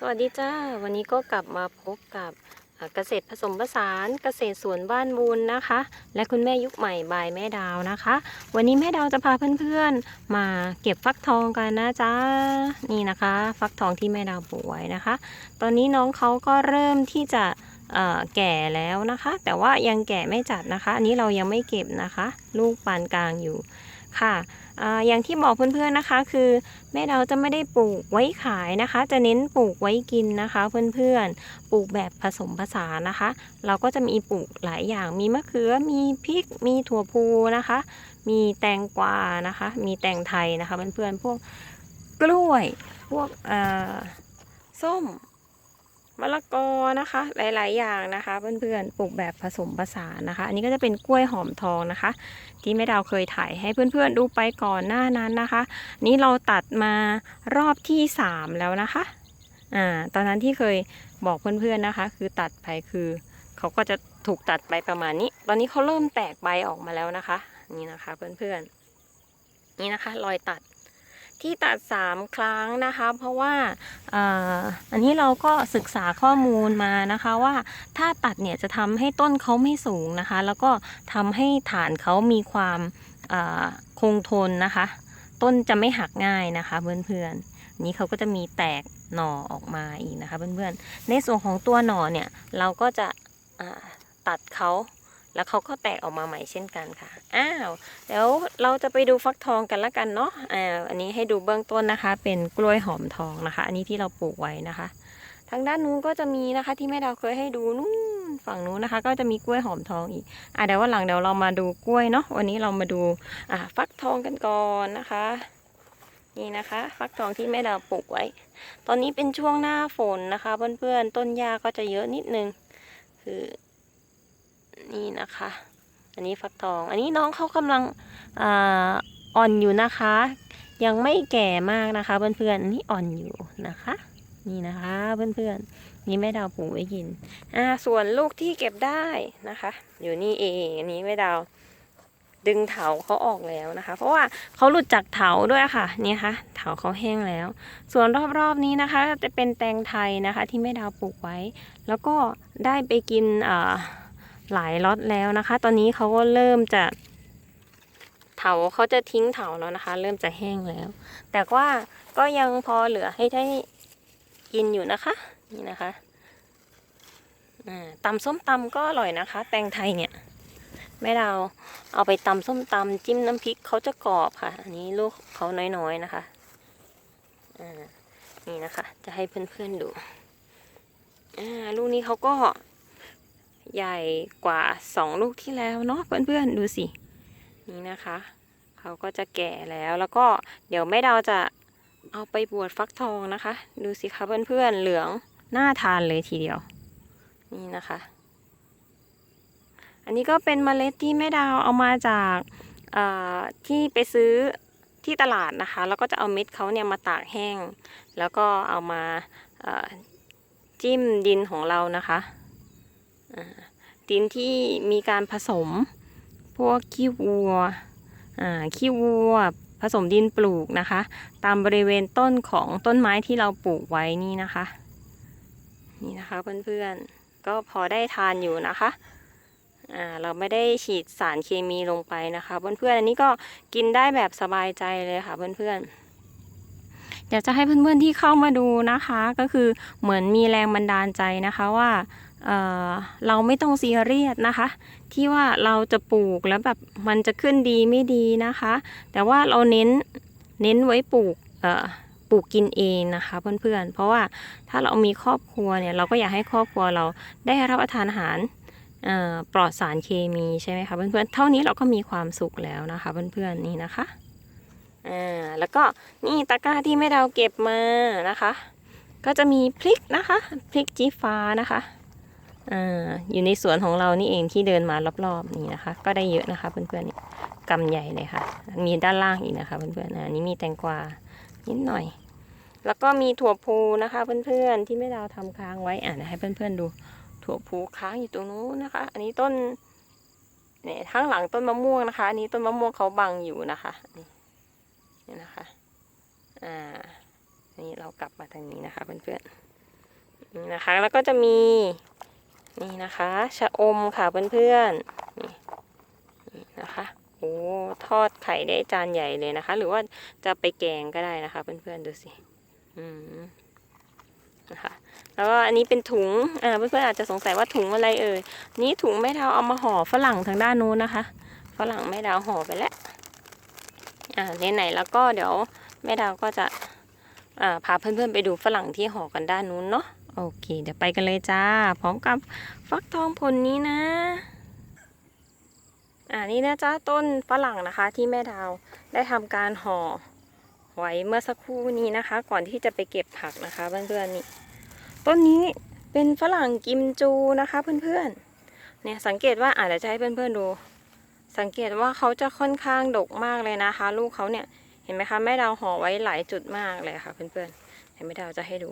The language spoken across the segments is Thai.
สวัสดีจ้า วันนี้ก็กลับมาพบกับเกษตรผสมผสานเกษตรสวนบ้านบุญนะคะ และคุณแม่ยุคใหม่บายแม่ดาวนะคะ วันนี้แม่ดาวจะพาเพื่อนๆ มาเก็บฟักทองกันนะจ้านี่นะคะ ฟักทองที่แม่ดาวปลูกไว้นะคะ ตอนนี้น้องเขาก็เริ่มที่จะแก่แล้วนะคะ แต่ว่ายังแก่ไม่จัดนะคะ อันนี้เรายังไม่เก็บนะคะ ลูกปานกลางอยู่ ค่ะอย่างที่บอกเพื่อนๆนะคะ คือแม่เดาจะไม่ได้ปลูกไว้ขายนะคะ จะเน้นปลูกไว้กินนะคะ เพื่อนๆปลูกแบบผสมผสานนะคะ เราก็จะมีปลูกหลายอย่างมีมะเขือมีพริก มีถั่วพูนะคะ มีแตงกวานะคะ มีแตงไทยนะคะเพื่อนๆพวกกล้วยพวกส้ม มะละกอนะคะ หลาย ๆ อย่างนะคะ เพื่อนๆปลูกแบบผสมผสานนะคะ อันนี้ก็จะเป็นกล้วยหอมทองนะคะ ที่แม่ดาวเคยถ่ายให้เพื่อนๆดูไปก่อนหน้านั้นนะคะ นี่เราตัดมารอบที่สามแล้วนะคะอ่าตอนนั้นที่เคยบอกเพื่อนๆนะคะ คือตัดไปคือเขาก็จะถูกตัดไปประมาณนี้ ตอนนี้เขาเริ่มแตกใบออกมาแล้วนะคะ นี่นะคะเพื่อนๆนี่นะคะ รอยตัด ที่ตัด 3 ครั้งนะคะ เพราะว่าอันนี้เราก็ศึกษาข้อมูลมานะคะว่าถ้าตัดเนี่ยจะทำให้ต้นเขาไม่สูงนะคะ แล้วก็ทำให้ฐานเขามีความคงทนนะคะ ต้นจะไม่หักง่ายนะคะเพื่อนๆนี้เขาก็จะมีแตกหน่อออกมาอีกนะคะเพื่อนๆในส่วนของตัวหน่อเนี่ยเราก็จะตัดเขา แล้วเขาก็แตกออกมาใหม่เช่นกันค่ะ อ้าวเดี๋ยวเราจะไปดูฟักทองกันละกันเนาะอ่าอันนี้ให้ดูเบื้องต้นนะคะ เป็นกล้วยหอมทองนะคะ อันนี้ที่เราปลูกไว้นะคะ ทางด้านนู้นก็จะมีนะคะ ที่แม่ดาวเคยให้ดูนู่นฝั่งนู้นนะคะ ก็จะมีกล้วยหอมทองอีกอะเดี๋ยววันหลังเดี๋ยวเรามาดูกล้วยเนาะวันนี้เรามาดูอ่าฟักทองกันก่อนนะคะนี่นะคะฟักทองที่แม่ดาวปลูกไว้ ตอนนี้เป็นช่วงหน้าฝนนะคะ เพื่อนๆ ต้นหญ้าก็จะเยอะนิดนึง คือ นี่นะคะ อันนี้ฟักทอง อันนี้น้องเขากำลังอ่ออนอยู่นะคะ ยังไม่แก่มากนะคะ เพื่อนๆอันนี่อ่อนอยู่นะคะ นี่นะคะเพื่อนๆ นี่แม่ดาวปลูกไว้กิน อ่า ส่วนลูกที่เก็บได้นะคะ อยู่นี่เอง อันนี้แม่ดาวดึงเถาเขาออกแล้วนะคะ เพราะว่าเขาหลุดจากเถาด้วยค่ะ นี่ค่ะเถาเขาแห้งแล้ว ส่วนรอบๆนี้นะคะ จะเป็นแตงไทยนะคะ ที่แม่ดาวปลูกไว้ แล้วก็ได้ไปกินอ่า หลายล็อตแล้วนะคะ ตอนนี้เขาก็เริ่มจะเถาเขาจะทิ้งเถาแล้วนะคะ เริ่มจะแห้งแล้ว แต่ว่าก็ยังพอเหลือให้ได้กินอยู่นะคะ นี่นะคะอ่าตำส้มตำก็อร่อยนะคะ แตงไทยเนี่ยแม่ดาเอาไปตำส้มตำจิ้มน้ำพริกเขาจะกรอบค่ะ อันนี้ลูกเขาน้อยๆนะคะนี่นะคะ จะให้เพื่อนๆดูลูกนี้เขาก็ ใหญ่กว่าสองลูกที่แล้วเนาะเพื่อนๆดูสิ นี่นะคะ เขาก็จะแก่แล้วแล้วก็เดี๋ยวแม่ดาวจะเอาไปบวชฟักทองนะคะ ดูสิคะเพื่อนๆเหลืองน่าทานเลยทีเดียว นี่นะคะ อันนี้ก็เป็นเมล็ดที่แม่ดาวเอามาจากเอ่อที่ไปซื้อที่ตลาดนะคะ แล้วก็จะเอาเม็ดเขาเนี่ยมาตากแห้ง แล้วก็เอามาจิ้มดินของเรานะคะ ดินที่มีการผสมพวกขี้วัวอ่าขี้วัวผสมดินปลูกนะคะ ตามบริเวณต้นของต้นไม้ที่เราปลูกไว้นี่นะคะ นี่นะคะเพื่อนๆ ก็พอได้ทานอยู่นะคะอ่าเราไม่ได้ฉีดสารเคมีลงไปนะคะ เพื่อนๆ อันนี้ก็กินได้แบบสบายใจเลยค่ะเพื่อนๆอยากจะให้เพื่อนๆที่เข้ามาดูนะคะ ก็คือเหมือนมีแรงบันดาลใจนะคะว่า เราไม่ต้องซีเรียสนะคะ ที่ว่าเราจะปลูกแล้วแบบมันจะขึ้นดีไม่ดีนะคะ แต่ว่าเราเน้นเน้นไว้ปลูกปลูกกินเองนะคะเพื่อนๆ เพราะว่าถ้าเรามีครอบครัวเนี่ยเราก็อยากให้ครอบครัวเราได้รับประทานอาหารปลอดสารเคมีใช่ไหมคะเพื่อนๆ เท่านี้เราก็มีความสุขแล้วนะคะเพื่อนๆนี่นะคะอ่าแล้วก็นี่ตะกร้าที่แม่ดาวเก็บมานะคะ ก็จะมีพริกนะคะพริกจีฟ้านะคะ อยู่ในสวนของเรานี่เองที่เดินมารอบๆนี่นะคะ ก็ได้เยอะนะคะเพื่อนๆนี่กำใหญ่เลยค่ะ มีด้านล่างอีกนะคะเพื่อนๆอันนี้มีแตงกวานิดหน่อย แล้วก็มีถั่วพูนะคะเพื่อนๆที่แม่ดาวทำค้างไว้อ่านให้เพื่อนๆดู ถั่วพูค้างอยู่ตรงนู้นนะคะ อันนี้ต้นเนี่ยข้างหลังต้นมะม่วงนะคะ อันนี้ต้นมะม่วงเขาบังอยู่นะคะนี่นะคะ อ่านนี้เรากลับมาทางนี้นะคะเพื่อนๆนะคะ แล้วก็จะมี นี่นะคะชะอมค่ะเพื่อนๆนี่นี่นะคะโอ้ทอดไข่ได้จานใหญ่เลยนะคะ หรือว่าจะไปแกงก็ได้นะคะเพื่อนๆดูสิอืมนะคะแล้วก็อันนี้เป็นถุงอ่าเพื่อนๆอาจจะสงสัยว่าถุงอะไรเอ่ยนี่ถุงแม่ดาวเอามาห่อฝรั่งทางด้านนู้นนะคะฝรั่งแม่ดาวห่อไปแล้วอ่าไหนๆแล้วก็เดี๋ยวแม่ดาวก็จะอ่าพาเพื่อนๆไปดูฝรั่งที่ห่อกันด้านนู้นเนาะ โอเค เดี๋ยวไปกันเลยจ้า พร้อมกับฟักทองผลนี้นะ อ่านี่นะจ้าต้นฝรั่งนะคะที่แม่ดาวได้ทำการห่อไว้เมื่อสักครู่นี้นะคะ ก่อนที่จะไปเก็บผักนะคะเพื่อนๆนี่ต้นนี้เป็นฝรั่งกิมจูนะคะเพื่อนๆเนี่ยสังเกตว่าอาจจะจะให้เพื่อนๆดู สังเกตว่าเขาจะค่อนข้างดกมากเลยนะคะ ลูกเขาเนี่ยเห็นไหมคะแม่ดาวห่อไว้หลายจุดมากเลยค่ะเพื่อนๆเห็นแม่ดาวจะให้ดู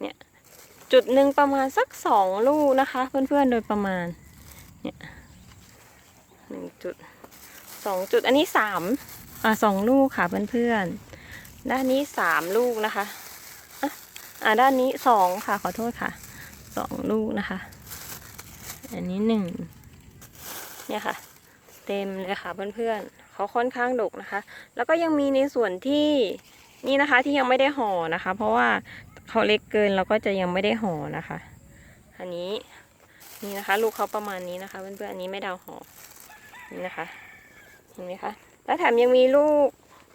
เนี่ยจุดหนึ่งประมาณสักสองลูกนะคะ เพื่อนๆโดยประมาณเนี่ยหนึ่งจุดสองจุดอันนี้สามอ่าสองลูกค่ะเพื่อนๆด้านนี้สามลูกนะคะอ่าด้านนี้สองค่ะขอโทษค่ะสองลูกนะคะ อันนี้หนึ่งเนี่ยค่ะ เต็มเลยค่ะเพื่อนๆเขาค่อนข้างดกนะคะ แล้วก็ยังมีในส่วนที่นี่นะคะที่ยังไม่ได้ห่อนะคะ เพราะว่า เขาเล็กเกินเราก็จะยังไม่ได้ห่อนะคะ อันนี้นี่นะคะ ลูกเขาประมาณนี้นะคะเพื่อนๆอันนี้ไม่ดาวห่อนี่นะคะเห็นไหมคะแล้วแถมยังมีลูก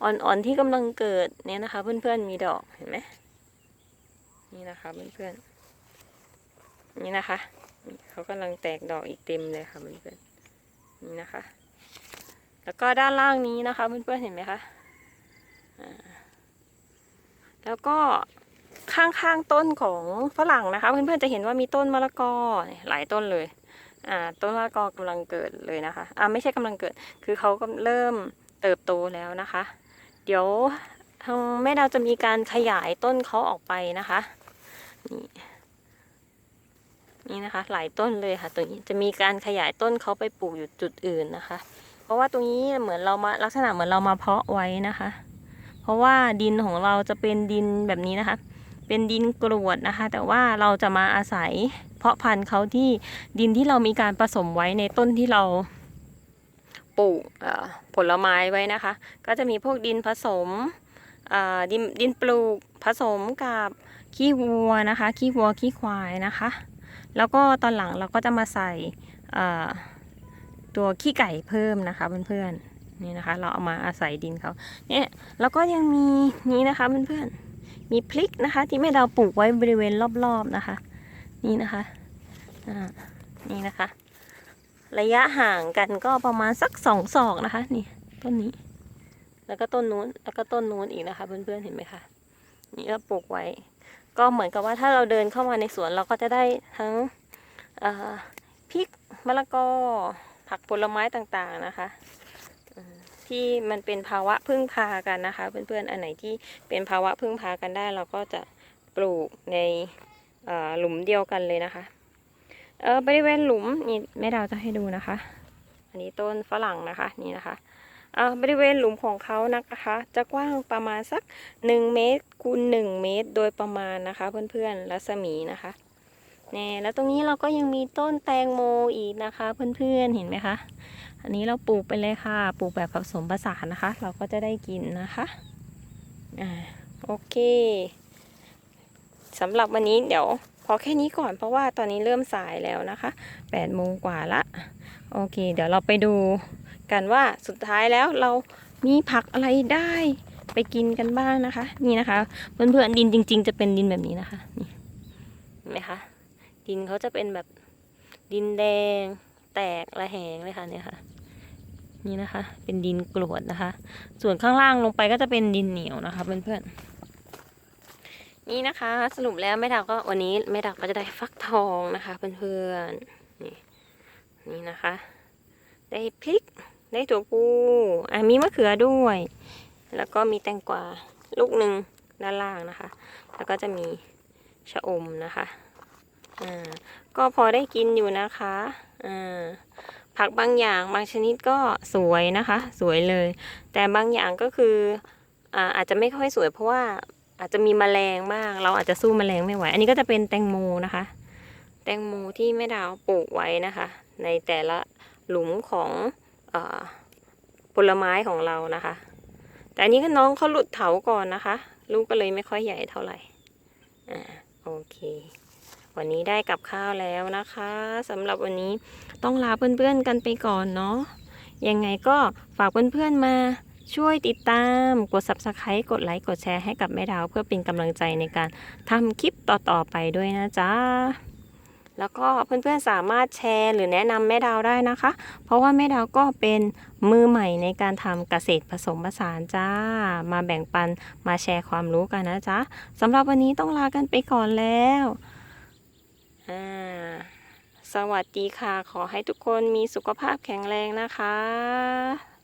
อ่อนๆที่กำลังเกิดเนี่ยนะคะ เพื่อนๆมีดอกเห็นไหมนี่นะคะเพื่อนๆนี่นะคะเขากำลังแตกดอกอีกเต็มเลยค่ะเพื่อนๆนี่นะคะ แล้วก็ด้านล่างนี้นะคะเพื่อนๆเห็นไหมคะแล้วก็ ข้างๆต้นของฝรั่งนะคะเพื่อนๆจะเห็นว่ามีต้นมะละกอหลายต้นเลยอ่าต้นมะละกอกำลังเกิดเลยนะคะอ่าไม่ใช่กำลังเกิด คือเขาก็เริ่มเติบโตแล้วนะคะ เดี๋ยวทางแม่ดาวจะมีการขยายต้นเขาออกไปนะคะนี่นี่นะคะ หลายต้นเลยค่ะตัวนี้จะมีการขยายต้นเขาไปปลูกอยู่จุดอื่นนะคะ เพราะว่าตรงนี้เหมือนเรามาลักษณะเหมือนเรามาเพาะไว้นะคะ เพราะว่าดินของเราจะเป็นดินแบบนี้นะคะ เป็นดินกรวดนะคะ แต่ว่าเราจะมาอาศัย เพาะพันธุ์เขาที่ดินที่เรามีการผสมไว้ในต้นที่เราปลูกผลไม้ไว้นะคะ ก็จะมีพวกดินผสมดินดินปลูกผสมกับขี้วัวนะคะ ขี้วัวขี้ควายนะคะ แล้วก็ตอนหลังเราก็จะมาใส่ตัวขี้ไก่เพิ่มนะคะเพื่อนๆนี่นะคะ เราเอามาอาศัยดินเขาเนี่ยแล้วก็ยังมีนี้นะคะเพื่อนๆ มีพริกนะคะ ที่แม่ดาวปลูกไว้บริเวณรอบๆนะคะ นี่นะคะนี่นะคะ ระยะห่างกันก็ประมาณสักสองศอกนะคะ นี่ต้นนี้ แล้วก็ต้นนู้นแล้วก็ต้นนู้นอีกนะคะเพื่อนๆเห็นไหมคะนี่เราปลูกไว้ ก็เหมือนกับว่าถ้าเราเดินเข้ามาในสวนเราก็จะได้ทั้งพริกมะละกอผักผลไม้ต่างๆนะคะ ที่มันเป็นภาวะพึ่งพากันนะคะ เพื่อนๆ อันไหนที่เป็นภาวะพึ่งพากันได้เราก็จะปลูกในหลุมเดียวกันเลยนะคะเออบริเวณหลุมนี่แม่ดาวจะให้ดูนะคะ อันนี้ต้นฝรั่งนะคะนี่นะคะเอ่าบริเวณหลุมของเขานะคะ จะกว้างประมาณสัก 1 เมตรคูณ1เมตร โดยประมาณนะคะ เพื่อนๆรัศมีนะคะแน่แล้วตรงนี้เราก็ยังมีต้นแตงโมอีกนะคะ เพื่อนๆเห็นไหมคะ อันนี้เราปลูกไปเลยค่ะ ปลูกแบบผสมผสานนะคะ เราก็จะได้กินนะคะอ่าโอเคสำหรับวันนี้เดี๋ยวพอแค่นี้ก่อนเพราะว่าตอนนี้เริ่มสายแล้วนะคะ8โมงกว่าละ โอเค เดี๋ยวเราไปดูกันว่าสุดท้ายแล้วเรามีผักอะไรได้ไปกินกันบ้างนะคะ นี่นะคะ เพื่อนๆดินจริง ๆ จะเป็นดินแบบนี้นะคะ นี่เห็นไหมคะดินเขาจะเป็นแบบดินแดงแตกระแหงเลยค่ะเนี่ยค่ะ นี่นะคะ เป็นดินกรวดนะคะ ส่วนข้างล่างลงไปก็จะเป็นดินเหนียวนะคะเพื่อนๆนี่นะคะ สรุปแล้วแม่ดาวก็วันนี้แม่ดาวก็จะได้ฟักทองนะคะเพื่อนๆนี่นี่นะคะ ได้พริกได้ถั่วพูอะมีมะเขือด้วย แล้วก็มีแตงกวาลูกหนึ่งด้านล่างนะคะ แล้วก็จะมีชะอมนะคะอ่าก็พอได้กินอยู่นะคะอ่า ผักบางอย่างบางชนิดก็สวยนะคะ สวยเลย แต่บางอย่างก็คืออาอาจจะไม่ค่อยสวยเพราะว่าอาจจะมีแมลงบ้าง เราอาจจะสู้แมลงไม่ไหว อันนี้ก็จะเป็นแตงโมนะคะ แตงโมที่แม่ดาวปลูกไว้นะคะ ในแต่ละหลุมของออผลไม้ของเรานะคะ แต่อันนี้ก็น้องเขาหลุดเถาก่อนนะคะ ลูกก็เลยไม่ค่อยใหญ่เท่าไหร่อ่าโอเค วันนี้ได้กับข้าวแล้วนะคะสำหรับวันนี้ต้องลาเพื่อนๆกันไปก่อนเนาะยังไงก็ฝากเพื่อนๆมาช่วยติดตามกด subscribe กดไลค์กดแชร์ให้กับแม่ดาว เพื่อเป็นกำลังใจในการทำคลิปต่อๆไปด้วยนะจ๊ะแล้วก็เพื่อนๆสามารถแชร์หรือแนะนำแม่ดาวได้นะคะ เพราะว่าแม่ดาวก็เป็นมือใหม่ในการทำเกษตรผสมผสานจ้า มาแบ่งปันมาแชร์ความรู้กันนะจ๊ะสำหรับวันนี้ต้องลากันไปก่อนแล้ว อ่าสวัสดีค่ะ ขอให้ทุกคนมีสุขภาพแข็งแรงนะคะ